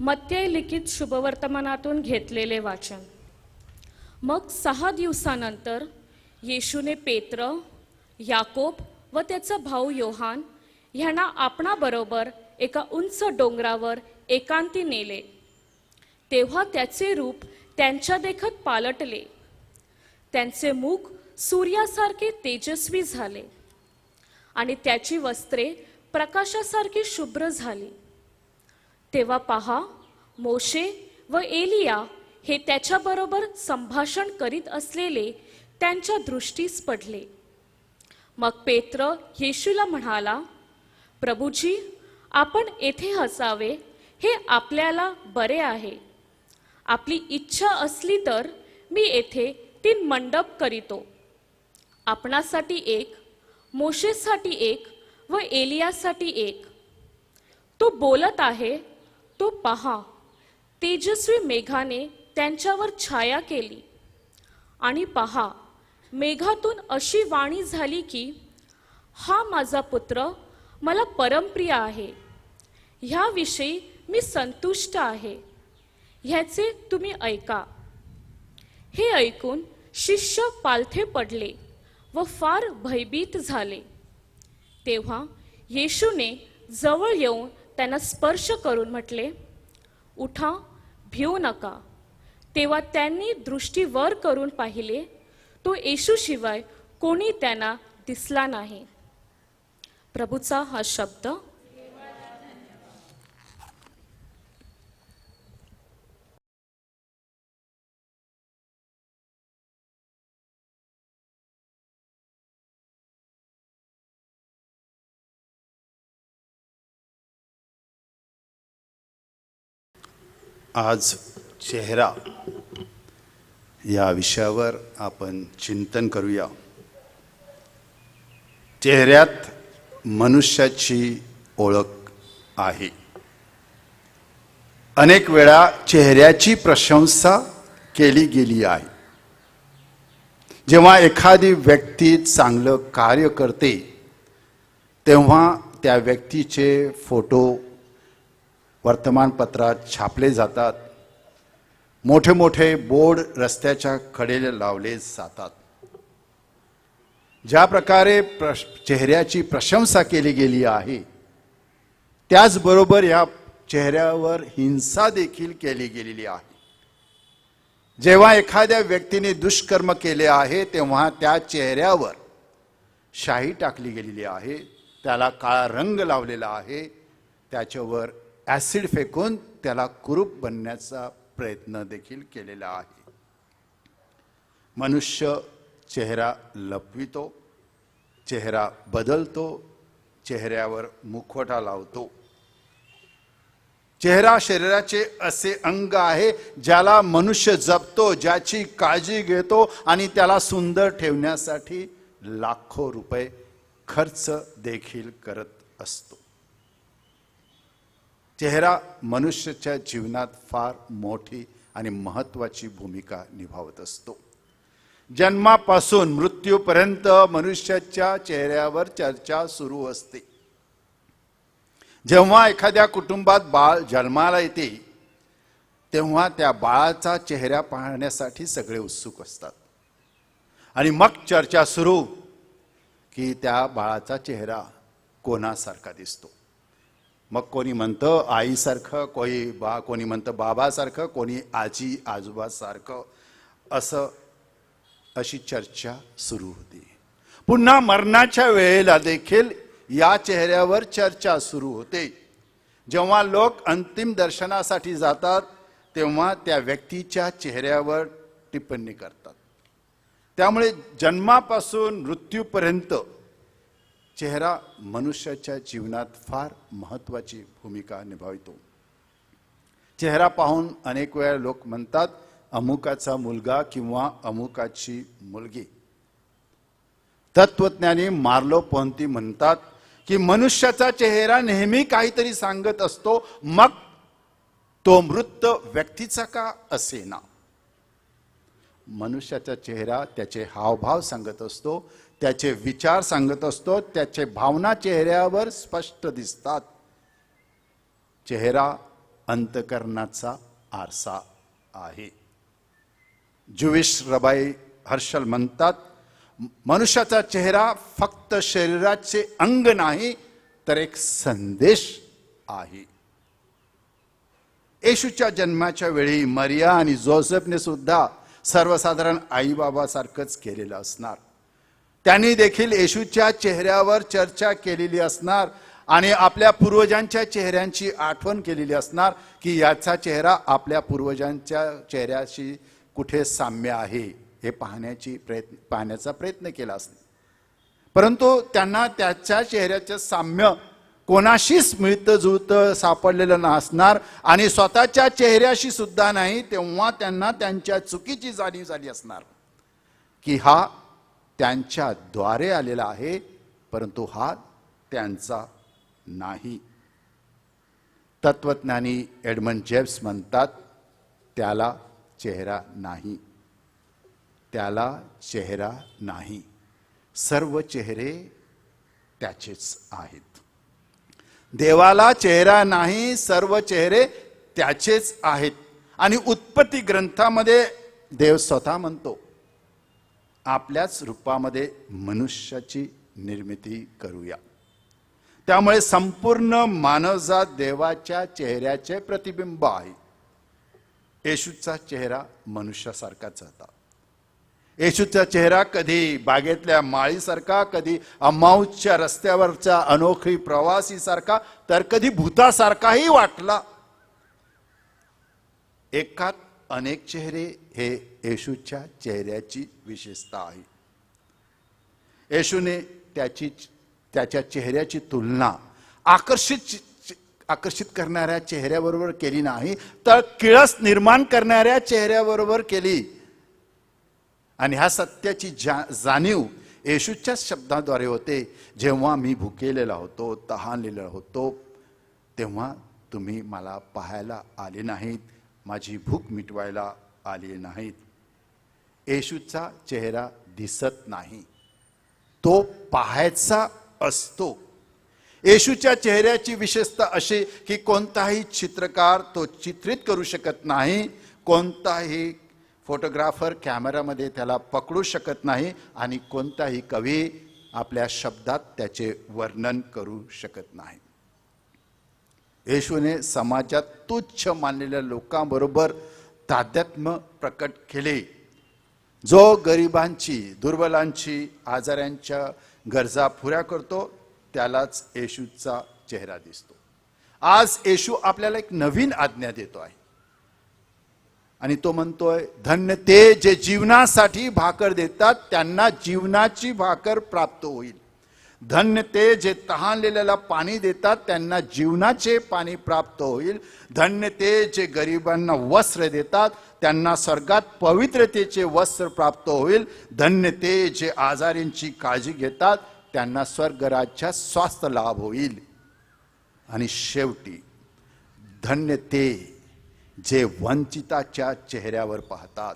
मत्यय लिखित शुभवर्तमानातून घेतलेले वाचन. मग सहा दिवसानंतर येशूने पेत्र याकोब व त्याचा भाऊ योहान ह्यांना आपणाबरोबर एका उंच डोंगरावर एकांती नेले. तेव्हा त्याचे रूप त्यांच्या देखत पालटले. त्यांचे मुख सूर्यासारखे तेजस्वी झाले आणि त्याची वस्त्रे प्रकाशासारखी शुभ्र झाली. तेव्हा पहा मोशे व एलिया हे त्याच्याबरोबर संभाषण करीत असलेले त्यांच्या दृष्टीस पडले. मग पेत्र येशूला म्हणाला प्रभूजी आपण येथे हसावे हे आपल्याला बरे आहे. आपली इच्छा असली तर मी येथे तीन मंडप करीतो. आपणासाठी एक मोशेसाठी एक व एलियासाठी एक. तो बोलत आहे तो पहा. तेजस्वी मेघाने त्यांच्यावर छाया केली. आणि पहा मेघातून अशी वाणी झाली की हा माझा पुत्र मला परमप्रिय आहे. ह्याविषयी मी संतुष्ट आहे. ह्याचे तुम्ही ऐका. हे ऐकून शिष्य पालथे पडले व फार भयभीत झाले. तेव्हा येशूने जवळ येऊन त्यांना स्पर्श करून म्हटले उठा भिऊ नका. तेव्हा त्यांनी दृष्टी वर करून पाहिले तो येशूशिवाय कोणी त्यांना दिसला नाही. प्रभूचा हा शब्द आज चेहरा या विषयावर आपण चिंतन करूया. चेहऱ्यात मनुष्याची ओळख आहे. अनेक वेळा चेहऱ्याची प्रशंसा केली गेली आहे. जेव्हा एखादी व्यक्ती चांगलं कार्य करते तेव्हा त्या व्यक्तीचे फोटो वर्तमानपत्रात छापले जातात. मोठे मोठे बोर्ड रस्त्याच्या कडेला लावले जातात. ज्या प्रकारे प्रश चेहऱ्याची प्रशंसा केली गेली आहे त्याचबरोबर या चेहऱ्यावर हिंसा देखील केली गेलेली आहे. जेव्हा एखाद्या व्यक्तीने दुष्कर्म केले आहे तेव्हा त्या चेहऱ्यावर शाही टाकली गेलेली आहे त्याला काळा रंग लावलेला आहे त्याच्यावर ॲसिड फेकून त्याला कुरूप बनण्याचा प्रयत्न देखील केलेला आहे. मनुष्य चेहरा लपवितो चेहरा बदलतो चेहऱ्यावर मुखवटा लावतो. चेहरा शरीराचे असे अंग आहे ज्याला मनुष्य जपतो ज्याची काळजी घेतो आणि त्याला सुंदर ठेवण्यासाठी लाखो रुपये खर्च देखील करत असतो. चेहरा मनुष्याच्या जीवनात फार मोठी आणि महत्वाची भूमिका निभावत असतो. जन्मापासून मृत्यूपर्यंत मनुष्याच्या चेहऱ्यावर चर्चा सुरू असते. जेव्हा एखाद्या कुटुंबात बाळ जन्माला येते तेव्हा त्या बाळाचा चेहरा पाहण्यासाठी सगळे उत्सुक असतात. आणि मग चर्चा सुरू की त्या बाळाचा चेहरा कोणासारखा दिसतो. मग कोणी म्हणतं आईसारखं कोणी बा कोणी म्हणतं बाबासारखं कोणी आजी आजोबासारखं. असं अशी चर्चा सुरू होती. पुन्हा मरणाच्या वेळेला देखील या चेहऱ्यावर चर्चा सुरू होते. जेव्हा लोक अंतिम दर्शनासाठी जातात तेव्हा त्या व्यक्तीच्या चेहऱ्यावर टिप्पणी करतात. त्यामुळे जन्मापासून मृत्यूपर्यंत चेहरा मनुष्याच्या जीवनात फार महत्वाची भूमिका निभावतो. चेहरा पाहून अनेक वेळा लोक म्हणतात अमुकाचा मुलगा किंवा अमुकाची मुलगी. तत्वज्ञानी मार्लो पोहंती म्हणतात की मनुष्याचा चेहरा नेहमी काहीतरी सांगत असतो मग तो मृत व्यक्तीचा का असेना? मनुष्याचा चेहरा त्याचे हावभाव सांगत असतो त्याचे विचार सांगत असतो त्याचे भावना चेहऱ्यावर स्पष्ट दिसतात. चेहरा अंतकरणाचा आरसा आहे. ज्युविश रबाई हर्षल म्हणतात मनुष्याचा चेहरा फक्त शरीराचे अंग नाही तर एक संदेश आहे. येशूच्या जन्माच्या वेळी मरिया आणि जोसेफने सुद्धा सर्वसाधारण आईबाबासारखंच केलेलं असणार. त्यांनी देखील येशूच्या चेहऱ्यावर चर्चा केलेली असणार आणि आपल्या पूर्वजांच्या चेहऱ्यांची आठवण केलेली असणार की याचा चेहरा आपल्या पूर्वजांच्या चेहऱ्याशी कुठे साम्य आहे हे पाहण्याची प्रयत्न पाहण्याचा प्रयत्न केला असणार. परंतु त्यांना त्याच्या चेहऱ्याचं साम्य कोणाशीच मिळतं जुळतं सापडलेलं नसणार आणि स्वतःच्या चेहऱ्याशी सुद्धा नाही तेव्हा त्यांना त्यांच्या चुकीची जाणीव झाली असणार की हा त्यांच्याद्वारे आलेला आहे परंतु हा त्यांचा नाही. तत्वज्ञानी एडमंड जेब्स म्हणतात त्याला चेहरा नाही. त्याला चेहरा नाही. सर्व चेहरे त्याचेच आहेत. देवाला चेहरा नाही सर्व चेहरे त्याचेच आहेत. आणि उत्पत्ती ग्रंथामध्ये देव स्वतः म्हणतो आपल्याच रूपामध्ये मनुष्याची निर्मिती करूया. त्यामुळे संपूर्ण मानवजात देवाच्या चेहऱ्याचे प्रतिबिंब आहे. येशूचा चेहरा मनुष्यासारखाच होता येशूचा चेहरा कधी बागेतल्या माळीसारखा कधी अमाऊच्या रस्त्यावरच्या अनोखी प्रवासीसारखा तर कधी भूतासारखाही वाटला. एकात अनेक चेहरे हे येशूच्या चेहऱ्याची विशेषता आहे. येशूने त्याची त्याच्या चेहऱ्याची तुलना आकर्षित आकर्षित करणाऱ्या चेहऱ्याबरोबर केली नाही तर किळस निर्माण करणाऱ्या चेहऱ्याबरोबर केली. आणि ह्या सत्याची जा जाणीव येशूच्याच शब्दाद्वारे होते. जेव्हा मी भुकेलेला होतो तहानलेला होतो तेव्हा तुम्ही मला पाहायला आले नाहीत. माझी भूक मिटवायला आली नाहीत. येशूचा चेहरा दिसत नाही. तो पाहायचा असतो. येशूच्या चेहऱ्याची विशेषता अशी की कोणताही चित्रकार तो चित्रित करू शकत नाही कोणताही फोटोग्राफर कॅमेरामध्ये त्याला पकडू शकत नाही आणि कोणताही कवी आपल्या शब्दात त्याचे वर्णन करू शकत नाही. येशूने समाजात तुच्छ मानलेल्या लोकांबरोबर ताध्यात्म प्रकट केले. जो गरिबांची दुर्बलांची आजारांच्या गरजा पुऱ्या करतो त्यालाच येशूचा चेहरा दिसतो. आज येशू आपल्याला एक नवीन आज्ञा देतो आहे. आणि तो म्हणतोय धन्य ते जे जीवनासाठी भाकर देतात त्यांना जीवनाची भाकर प्राप्त होईल. धन्य ते जे तहानलेल्याला पाणी देतात त्यांना जीवनाचे पाणी प्राप्त होईल. धन्य ते जे गरिबांना वस्त्र देतात त्यांना स्वर्गात पवित्रतेचे वस्त्र प्राप्त होईल. धन्य ते जे आजारींची काळजी घेतात त्यांना स्वर्गराज्यात स्वास्थ्य लाभ होईल. आणि शेवटी धन्य ते जे वंचिताच्या चेहऱ्यावर पाहतात.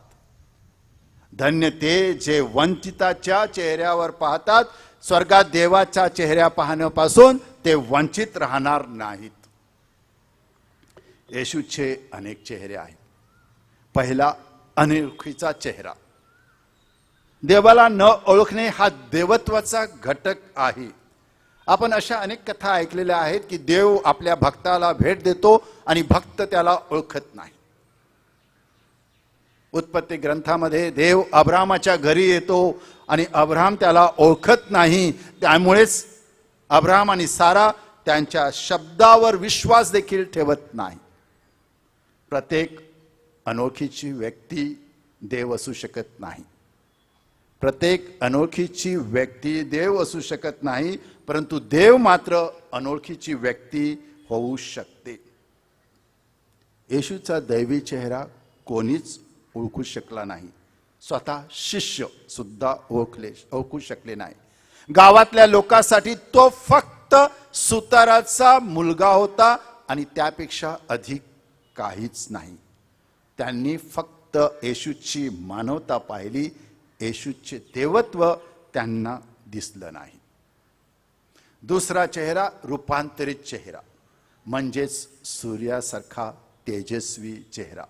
धन्य ते जे वंचिताच्या चेहऱ्यावर पाहतात स्वर्गात देवाच्या चेहऱ्या पाहण्यापासून ते वंचित राहणार नाहीत. येशूचे अनेक चेहरे आहेत. पहिला अनोळखीचा चेहरा. देवाला न ओळखणे हा देवत्वाचा घटक आहे. आपण अशा अनेक कथा ऐकलेल्या आहेत की देव आपल्या भक्ताला भेट देतो आणि भक्त त्याला ओळखत नाही. उत्पत्ती ग्रंथामध्ये देव अब्रामाच्या घरी येतो आणि अब्राम त्याला ओळखत नाही त्यामुळेच अब्राम आणि सारा त्यांच्या शब्दावर विश्वास देखील ठेवत नाही. प्रत्येक अनोखीची व्यक्ती देव असू शकत नाही. प्रत्येक अनोळखीची व्यक्ती देव असू शकत नाही परंतु देव मात्र अनोळखीची व्यक्ती होऊ शकते. येशूचा दैवी चेहरा कोणीच ओळखू शकला नाही. स्वतः शिष्य सुद्धा ओळखले ओळखू शकले नाही. गावातल्या लोकांसाठी तो फक्त सुताराचा मुलगा होता आणि त्यापेक्षा अधिक काहीच नाही. त्यांनी फक्त येशूची मानवता पाहिली येशूचे देवत्व त्यांना दिसलं नाही. दुसरा चेहरा रूपांतरित चेहरा म्हणजेच सूर्यासारखा तेजस्वी चेहरा.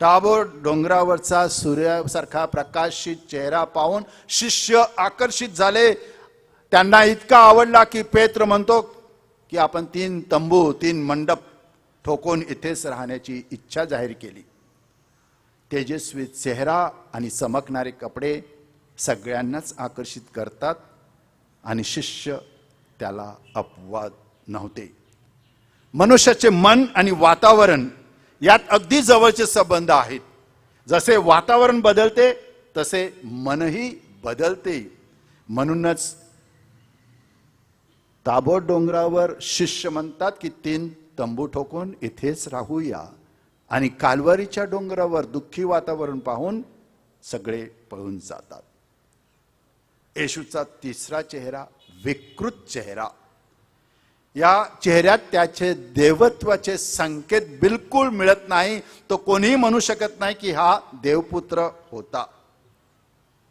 टाबोर डोंगरावरचा सूर्यासारखा प्रकाशित चेहरा पाहून शिष्य आकर्षित झाले. त्यांना इतका आवडला की पेत्र म्हणतो की आपण तीन तंबू तीन मंडप ठोकून इथेच राहण्याची इच्छा जाहीर केली. तेजस्वी चेहरा आणि चमकणारे कपडे सगळ्यांनाच आकर्षित करतात आणि शिष्य त्याला अपवाद नव्हते. मनुष्याचे मन आणि वातावरण यात अगदी जवळचे संबंध आहेत. जसे वातावरण बदलते तसे मनही बदलते. म्हणूनच ताबोर डोंगरावर शिष्य म्हणतात की तीन तंबू ठोकून इथेच राहूया. आणि कालवारीच्या डोंगरावर दुःखी वातावरण पाहून सगळे पळून जातात. येशूचा तिसरा चेहरा विकृत चेहरा या चेहऱ्यात त्याचे देवत्वाचे संकेत बिलकुल मिळत नाही तो कोणीही म्हणू शकत नाही की हा देवपुत्र होता.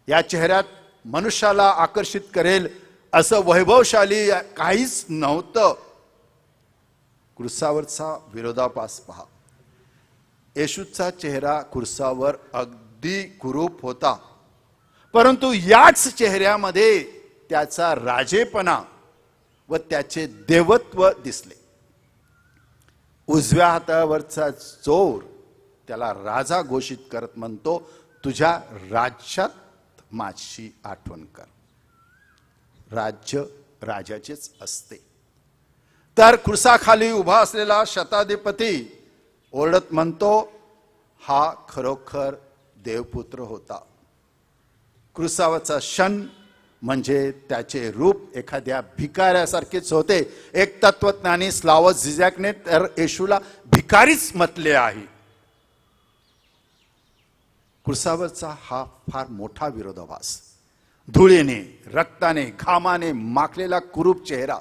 या चेहऱ्यात मनुष्याला आकर्षित करेल असं वैभवशाली काहीच नव्हतं. कुर्सावरचा विरोधापास पहा. येशूचा चेहरा कुर्सावर अगदी कुरूप होता. परंतु याच चेहऱ्यामध्ये त्याचा राजेपणा व त्याचे देवत्व दिसले. उजव्या हातावरचा चोर त्याला राजा घोषित करत म्हणतो तुझ्या राज्यात माझी आठवण कर. राज्य राजाचेच असते. तर खुर्साखाली उभा असलेला शताधिपती ओरडत म्हणतो हा खरोखर देवपुत्र होता. कृसावाचा क्षण म्हणजे त्याचे रूप एखाद्या भिकाऱ्यासारखेच होते. एक तत्वज्ञानी स्लावस झिझॅकने तर येशूला भिकारीच म्हटले आहे. क्रुसावरचा हा फार मोठा विरोधाभास. धुळीने रक्ताने घामाने माखलेला कुरूप चेहरा.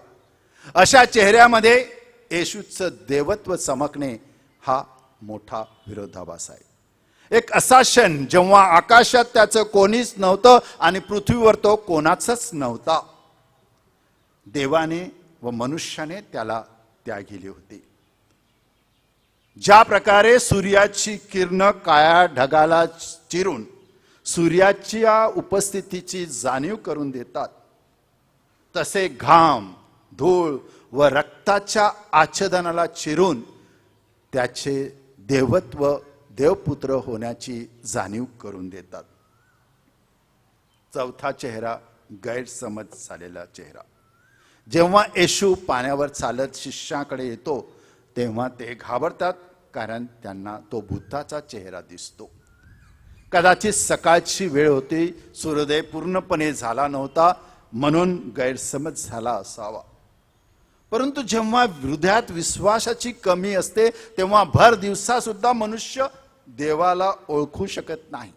अशा चेहऱ्यामध्ये येशूचं देवत्व चमकणे हा मोठा विरोधाभास आहे. एक असा क्षण जेव्हा आकाशात त्याचं कोणीच नव्हतं आणि पृथ्वीवर तो कोणाचाच नव्हता. देवाने व मनुष्याने त्याला त्यागिली होती. ज्या प्रकारे सूर्याची किरण काळ्या ढगाला चिरून सूर्याच्या उपस्थितीची जाणीव करून देतात तसे घाम धूळ व रक्ताच्या आच्छादनाला चिरून त्याचे देवत्व देवपुत्र होण्याची जाणीव करून देतात. चौथा चेहरा गैरसमज झालेला चेहरा. जेव्हा येशू पाण्यावर चालत शिष्याकडे येतो तेव्हा ते घाबरतात कारण त्यांना तो भूताचा चेहरा दिसतो. कदाचित सकाळची वेळ होती सूर्योदय पूर्णपणे झाला नव्हता म्हणून गैरसमज झाला असावा. परंतु जेव्हा हृदयात विश्वासाची कमी असते तेव्हा भर दिवसा सुद्धा मनुष्य देवाला ओळखू शकत नाही.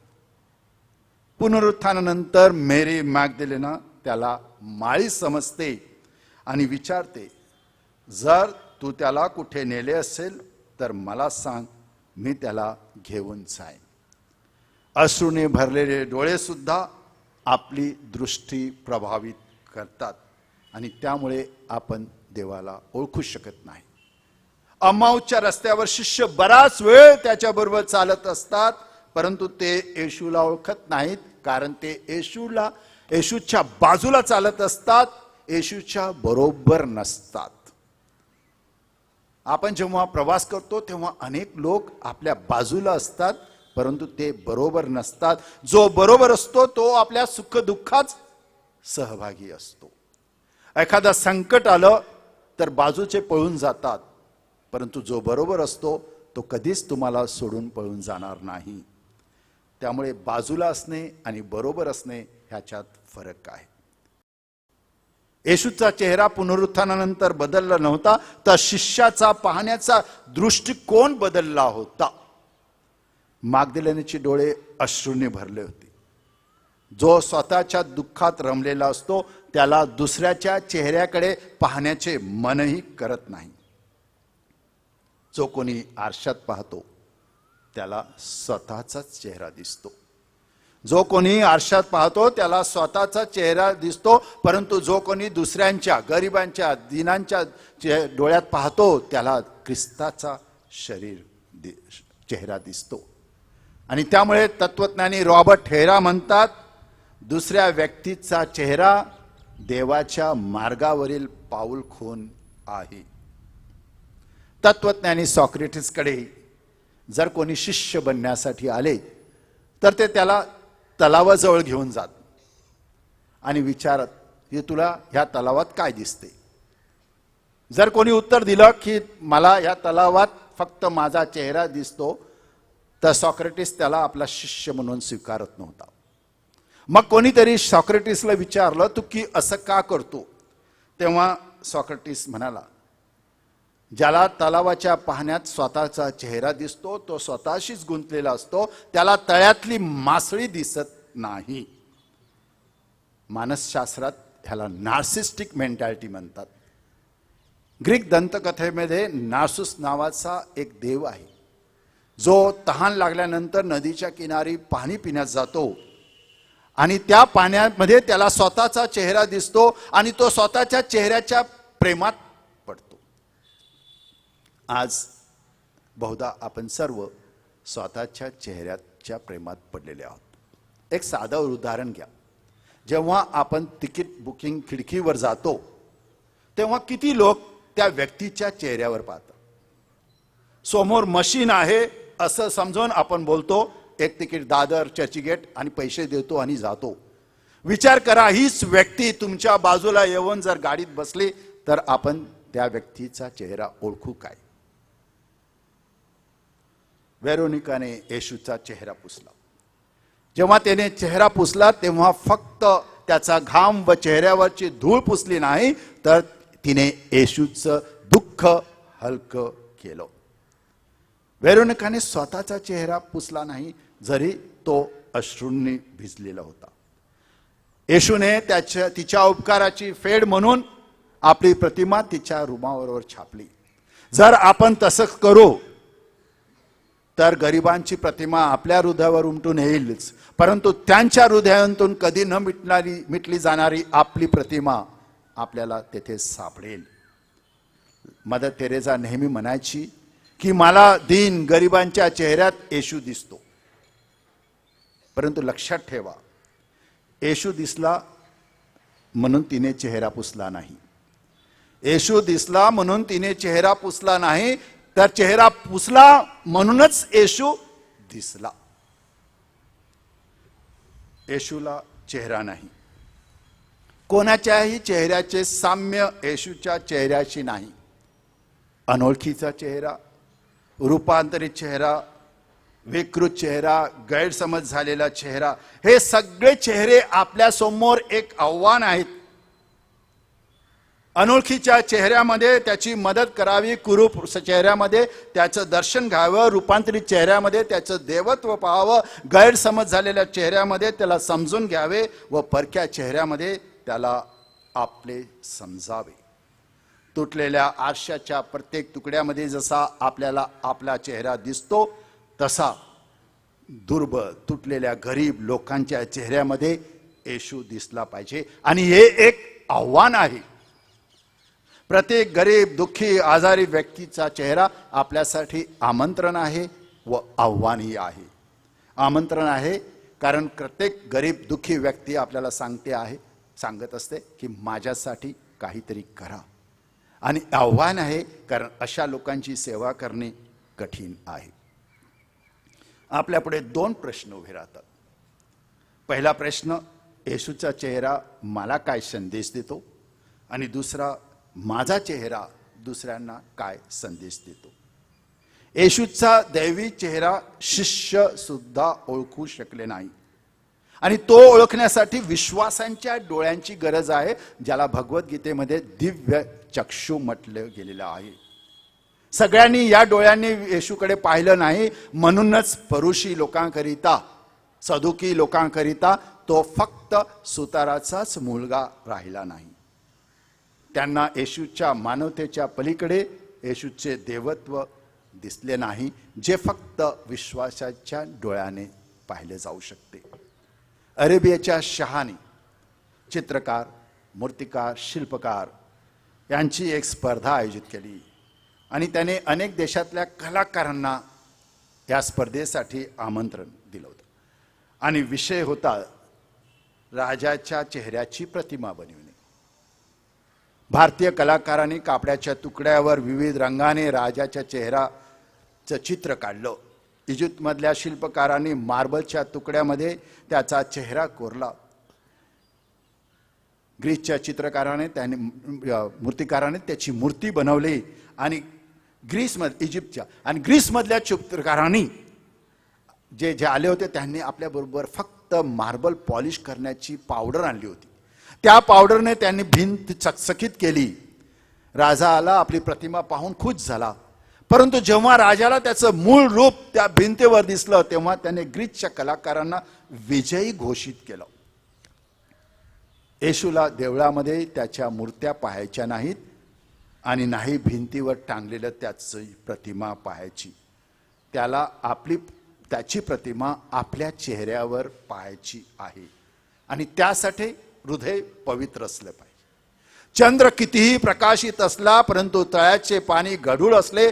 पुनरुत्थानानंतर मेरी मॅगदेलेना त्याला माळी समजते आणि विचारते जर तू त्याला कुठे नेले असेल तर मला सांग मी त्याला घेऊन जाईन. अश्रूने भरलेले डोळेसुद्धा आपली दृष्टी प्रभावित करतात आणि त्यामुळे आपण देवाला ओळखू शकत नाही. अमाऊच्या रस्त्यावर शिष्य बराच वेळ त्याच्याबरोबर चालत असतात परंतु ते येशूला ओळखत नाहीत कारण ते येशूला येशूच्या बाजूला चालत असतात येशूच्या बरोबर नसतात. आपण जेव्हा प्रवास करतो तेव्हा अनेक लोक आपल्या बाजूला असतात परंतु ते बरोबर नसतात. जो बरोबर असतो तो आपल्या सुखदुःखात सहभागी असतो. एखादा संकट आलं तर बाजूचे पळून जातात. परंतु जो बरोबर असतो तो कधीच तुम्हाला सोडून पळून जाणार नाही. त्यामुळे बाजूला असणे आणि बरोबर असणे ह्याच्यात फरक आहे. येशूचा चेहरा पुनरुत्थानानंतर बदलला नव्हता तर शिष्याचा पाहण्याचा दृष्टिकोन बदलला होता. मागदिलेनेचे डोळे अश्रूने भरले होते. जो स्वतःच्या दुःखात रमलेला असतो त्याला दुसऱ्याच्या चेहऱ्याकडे पाहण्याचे मनही करत नाही. जो कोणी आरशात पाहतो त्याला स्वतःचाच चेहरा दिसतो. जो कोणी आरशात पाहतो त्याला स्वतःचा चेहरा दिसतो परंतु जो कोणी दुसऱ्यांच्या गरिबांच्या दिनांच्या डोळ्यात पाहतो त्याला ख्रिस्ताचा शरीर दि चेहरा दिसतो. आणि त्यामुळे तत्वज्ञानी रॉबर्ट हेरा म्हणतात दुसऱ्या व्यक्तीचा चेहरा देवाच्या मार्गावरील पाऊल खून आहे. तत्वज्ञानी सॉक्रेटिसकडे जर कोणी शिष्य बनण्यासाठी आले तर ते त्याला तलावाजवळ घेऊन जात आणि विचारत की तुला ह्या तलावात काय दिसते? जर कोणी उत्तर दिलं की मला या तलावात फक्त माझा चेहरा दिसतो तर सॉक्रेटिस त्याला आपला शिष्य म्हणून स्वीकारत नव्हता. मग कोणीतरी सॉक्रेटिसला विचारलं तू की असं का करतो? तेव्हा सॉक्रेटिस म्हणाला ज्याला तलावाच्या पाहण्यात स्वतःचा चेहरा दिसतो तो स्वतःशीच गुंतलेला असतो त्याला तळ्यातली मासळी दिसत नाही. मानसशास्त्रात ह्याला नार्सिस्टिक मेंटॅलिटी म्हणतात. ग्रीक दंतकथेमध्ये नार्सुस नावाचा एक देव आहे. जो तहान लागल्यानंतर नदीच्या किनारी पाणी पिण्यात जातो आणि त्या पाण्यामध्ये त्याला स्वतःचा चेहरा दिसतो आणि तो स्वतःच्या चेहऱ्याच्या प्रेमात आज बहुधा आपण सर्व स्वतःच्या चेहऱ्याच्या प्रेमात पडलेले आहोत. एक साधं उदाहरण घ्या. जेव्हा आपण तिकीट बुकिंग खिडकीवर जातो तेव्हा किती लोक त्या व्यक्तीच्या चेहऱ्यावर पाहतात? समोर मशीन आहे असं समजून आपण बोलतो एक तिकीट दादर चर्चगेट आणि पैसे देतो आणि जातो. विचार करा हीच व्यक्ती तुमच्या बाजूला येऊन जर गाडीत बसली तर आपण त्या व्यक्तीचा चेहरा ओळखू काय? वेरोनिकाने येशूचा चेहरा पुसला. जेव्हा त्याने चेहरा पुसला तेव्हा फक्त त्याचा घाम व चेहऱ्यावरची धूळ पुसली नाही तर तिने येशूचं दुःख हलकं केलं. वेरोनिकाने स्वतःचा चेहरा पुसला नाही जरी तो अश्रूंनी भिजलेला होता. येशूने त्याच्या तिच्या उपकाराची फेड म्हणून आपली प्रतिमा तिच्या रुमावर छापली. जर आपण तसंच करू तर गरिबांची प्रतिमा आपल्या हृदयावर उमटून येईलच. परंतु त्यांच्या हृदयातून कधी न मिटणारी मिटली जाणारी आपली प्रतिमा आपल्याला तेथे सापडेल. मदर तेरेजा नेहमी म्हणायची की मला दिन गरिबांच्या चेहऱ्यात येशू दिसतो. परंतु लक्षात ठेवा येशू दिसला म्हणून तिने चेहरा पुसला नाही. येशू दिसला म्हणून तिने चेहरा पुसला नाही तर चेहरा पुसला म्हणूनच येशू दिसला. येशूला चेहरा नाही. कोणाच्याही चेहऱ्याचे साम्य येशूच्या चेहऱ्याशी नाही. अनोळखीचा चेहरा रूपांतरित चेहरा विकृत चेहरा गैरसमज झालेला चेहरा हे सगळे चेहरे आपल्यासमोर एक आव्हान आहेत. अनोळखीच्या चेहऱ्यामध्ये त्याची मदत करावी कुरूप चेहऱ्यामध्ये त्याचं दर्शन घ्यावं रूपांतरित चेहऱ्यामध्ये त्याचं देवत्व पाहावं गैरसमज झालेल्या चेहऱ्यामध्ये त्याला समजून घ्यावे व परक्या चेहऱ्यामध्ये त्याला आपले समजावे. तुटलेल्या आरशाच्या प्रत्येक तुकड्यामध्ये जसा आपल्याला आपला चेहरा दिसतो तसा दुर्बल तुटलेल्या गरीब लोकांच्या चेहऱ्यामध्ये येशू दिसला पाहिजे. आणि हे एक आव्हान आहे. प्रत्येक गरीब दुःखी आजारी व्यक्तीचा चेहरा आपल्यासाठी आमंत्रण आहे व आव्हानही आहे. आमंत्रण आहे कारण प्रत्येक गरीब दुःखी व्यक्ती आपल्याला सांगते आहे सांगत असते की माझ्यासाठी काहीतरी करा. आणि आव्हान आहे कारण अशा लोकांची सेवा करणे कठीण आहे. आपल्यापुढे दोन प्रश्न उभे राहतात. पहिला प्रश्न येशूचा चेहरा मला काय संदेश देतो? आणि दुसरा माझा चेहरा दुसऱ्यांना काय संदेश देतो? येशूचा दैवी चेहरा शिष्य सुद्धा ओळखू शकले नाही. आणि तो ओळखण्यासाठी विश्वासांच्या डोळ्यांची गरज आहे ज्याला भगवद्गीतेमध्ये दिव्य चक्षु म्हटलं गेलेलं आहे. सगळ्यांनी या डोळ्यांनी येशूकडे पाहिलं नाही म्हणूनच परुषी लोकांकरिता सदुकी लोकांकरिता तो फक्त सुताराचाच मुलगा राहिला नाही. त्यांना येशूच्या मानवतेच्या पलीकडे येशूचे देवत्व दिसले नाही जे फक्त विश्वासाच्या डोळ्याने पाहिले जाऊ शकते. अरेबियाच्या शहाने चित्रकार मूर्तिकार शिल्पकार यांची एक स्पर्धा आयोजित केली आणि त्याने अनेक देशातल्या कलाकारांना या स्पर्धेसाठी आमंत्रण दिलं होतं. आणि विषय होता राजाच्या चेहऱ्याची प्रतिमा बनवी भारतीय कलाकारांनी कापड्याच्या तुकड्यावर विविध रंगाने राजाच्या चेहराचं चित्र काढलं. इजिप्तमधल्या शिल्पकारांनी मार्बलच्या तुकड्यामध्ये त्याचा चेहरा कोरला. ग्रीसच्या चित्रकाराने त्याने मूर्तिकाराने त्याची मूर्ती बनवली आणि ग्रीसमध्ये इजिप्तच्या आणि ग्रीसमधल्या चित्रकारांनी जे जे आले होते त्यांनी आपल्याबरोबर फक्त मार्बल पॉलिश करण्याची पावडर आणली होती. त्या पावडरने त्यांनी भिंत चकचकीत केली. राजा आला आपली प्रतिमा पाहून खुश झाला. परंतु जेव्हा राजाला त्याचं मूळ रूप त्या भिंतीवर दिसलं तेव्हा त्याने ग्रीसच्या कलाकारांना विजयी घोषित केलं. येशूला देवळामध्ये त्याच्या मूर्त्या पाहायच्या नाहीत आणि नाही भिंतीवर टांगलेलं त्याची प्रतिमा पाहायची. त्याला आपली त्याची प्रतिमा आपल्या चेहऱ्यावर पाहायची आहे. आणि त्यासाठी हृदय पवित्र असलं पाहिजे. चंद्र कितीही प्रकाशित असला परंतु तळ्याचे पाणी गढूळ असले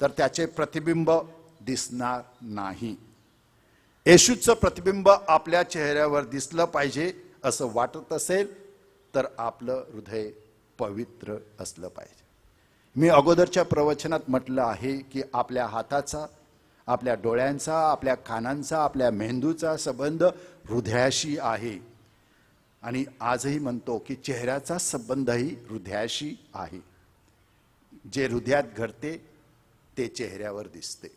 तर त्याचे प्रतिबिंब दिसणार नाही. येशूचं प्रतिबिंब आपल्या चेहऱ्यावर दिसलं पाहिजे असं वाटत असेल तर आपलं हृदय पवित्र असलं पाहिजे. मी अगोदरच्या प्रवचनात म्हटलं आहे की आपल्या हाताचा आपल्या डोळ्यांचा आपल्या कानांचा आपल्या मेंदूचा संबंध हृदयाशी आहे. आणि आजही म्हणतो की चेहऱ्याचा संबंधही हृदयाशी आहे. जे हृदयात घडते ते चेहऱ्यावर दिसते.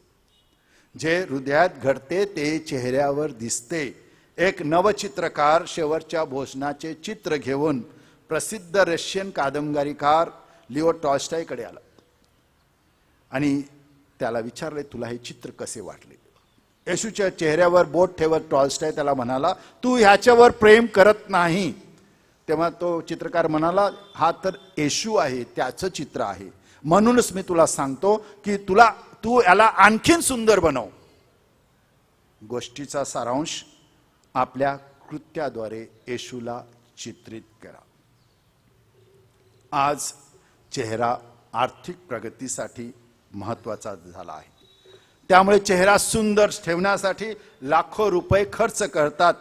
जे हृदयात घडते ते चेहऱ्यावर दिसते. एक नवचित्रकार शेवटच्या भोजनाचे चित्र घेऊन प्रसिद्ध रशियन कादंबरीकार लिओ टॉस्टायकडे आला. आणि त्याला विचारले तुला हे चित्र कसे वाटले? येशूच्या चेहऱ्यावर बोट ठेवत टॉल्स्टाय त्याला म्हणाला तू ह्याच्यावर प्रेम करत नाही. तेव्हा तो चित्रकार म्हणाला हा तर येशू आहे त्याचं चित्र आहे. म्हणूनच मी तुला सांगतो की तुला तू याला आणखीन सुंदर बनव. गोष्टीचा सारांश आपल्या कृत्याद्वारे येशूला चित्रित करा. आज चेहरा आर्थिक प्रगतीसाठी महत्त्वाचा झाला आहे. त्यामुळे चेहरा सुंदर ठेवण्यासाठी लाखो रुपये खर्च करतात.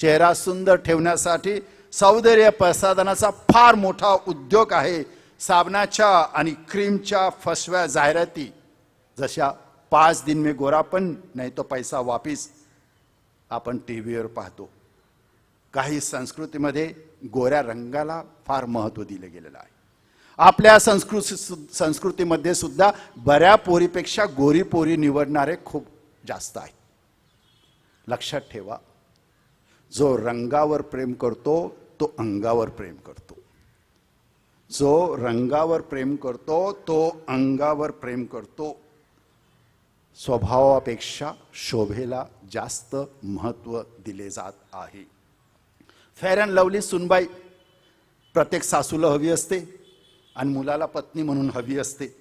चेहरा सुंदर ठेवण्यासाठी सौंदर्य प्रसाधनाचा फार मोठा उद्योग आहे. साबणाच्या आणि क्रीमच्या फसव्या जाहिराती. जशा पाच दिन मी गोरा पण नाही तो पैसा वापिस. आपण टी व्हीवर पाहतो. काही संस्कृतीमध्ये गोऱ्या रंगाला फार महत्त्व दिलं गेलेलं आहे. आपल्या संस्कृती संस्कृतीमध्ये सुद्धा बऱ्या पोरीपेक्षा गोरी पोरी निवडणारे खूप जास्त आहेत. लक्षात ठेवा. जो रंगावर प्रेम करतो तो अंगावर प्रेम करतो. जो रंगावर प्रेम करतो तो अंगावर प्रेम करतो. स्वभावापेक्षा शोभेला जास्त महत्त्व दिले जात आहे. फेअर अँड लवली सुनबाई. प्रत्येक सासूला हवी असते. आणि मुलाला पत्नी म्हणून हवी असते.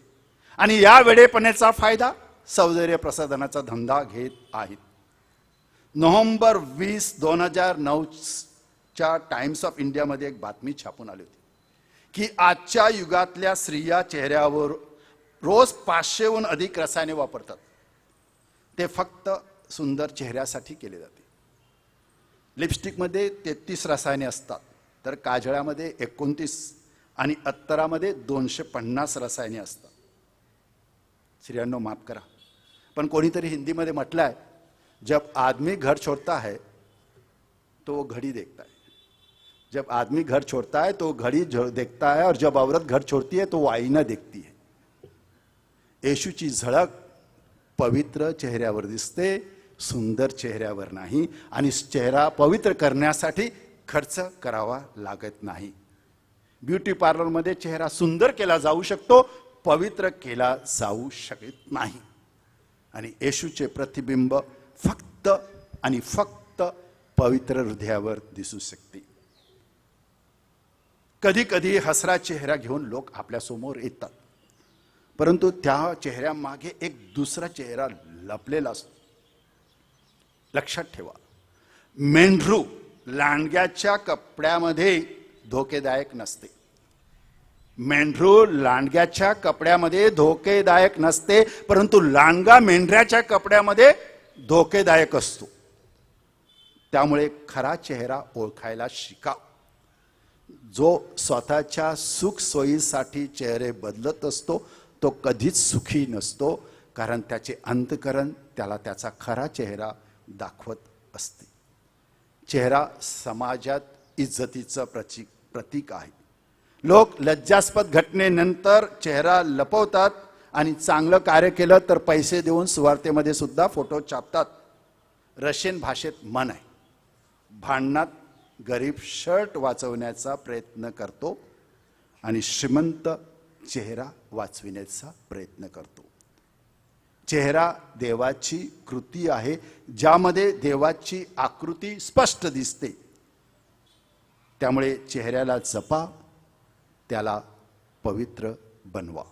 आणि या वेडेपणेचा फायदा सौंदर्य प्रसाधनाचा धंदा घेत आहेत. नोव्हेंबर वीस दोन हजार नऊच्या टाइम्स ऑफ इंडियामध्ये एक बातमी छापून आली होती. की आजच्या युगातल्या स्त्रिया चेहऱ्यावर रोज पाचशेहून अधिक रसायने वापरतात. ते फक्त सुंदर चेहऱ्यासाठी केले जाते. लिपस्टिकमध्ये तेहतीस रसायने असतात. तर काजळ्यामध्ये एकोणतीस आणि अत्तरामध्ये दोनशे पन्नास रसायने असतात. स्त्रियांनो माफ करा. पण कोणीतरी हिंदीमध्ये म्हटलं आहे जब आदमी घर छोड़ता है तो वो घड़ी देखता है. जब आदमी घर छोड़ता है तो घड़ी देखता है और जब औरत घर छोड़ती है तो वो आईना देखती है. येशूची झळक पवित्र चेहऱ्यावर दिसते सुंदर चेहऱ्यावर नाही आणि चेहरा पवित्र करण्यासाठी खर्च करावा लागत नाही. ब्युटी पार्लरमध्ये चेहरा सुंदर केला जाऊ शकतो पवित्र केला जाऊ शकत नाही. आणि येशूचे प्रतिबिंब फक्त आणि फक्त पवित्र हृदयावर दिसू शकते. कधी कधी हसरा चेहरा घेऊन लोक आपल्यासमोर येतात. परंतु त्या चेहऱ्यामागे एक दुसरा चेहरा लपलेला असतो. लक्षात ठेवा. मेंढरू लांडग्याच्या कपड्यामध्ये धोकेदायक नसते. मेंढरू लांडग्याच्या कपड्यामध्ये धोकेदायक नसते परंतु लांडगा मेंढऱ्याच्या कपड्यामध्ये धोकेदायक असतो. त्यामुळे खरा चेहरा ओळखायला शिका. जो स्वतःच्या सुख सोयीसाठी चेहरे बदलत असतो तो कधीच सुखी नसतो कारण त्याचे अंतकरण त्याला त्याचा खरा चेहरा दाखवत असते. चेहरा समाजात इज्जतीचं प्रतीक प्रतीक आहे. लोक लज्जास्पद घटनेनंतर चेहरा लपवतात आणि चांगलं कार्य केलं तर पैसे देऊन सुवार्तेमध्ये सुद्धा फोटो छापतात. रशियन भाषेत मन आहे. भांडणात गरीब शर्ट वाचवण्याचा प्रयत्न करतो आणि श्रीमंत चेहरा वाचविण्याचा प्रयत्न करतो. चेहरा देवाची कृती आहे ज्यामध्ये देवाची आकृती स्पष्ट दिसते. त्यामुळे चेहऱ्याला जपा त्याला पवित्र बनवा.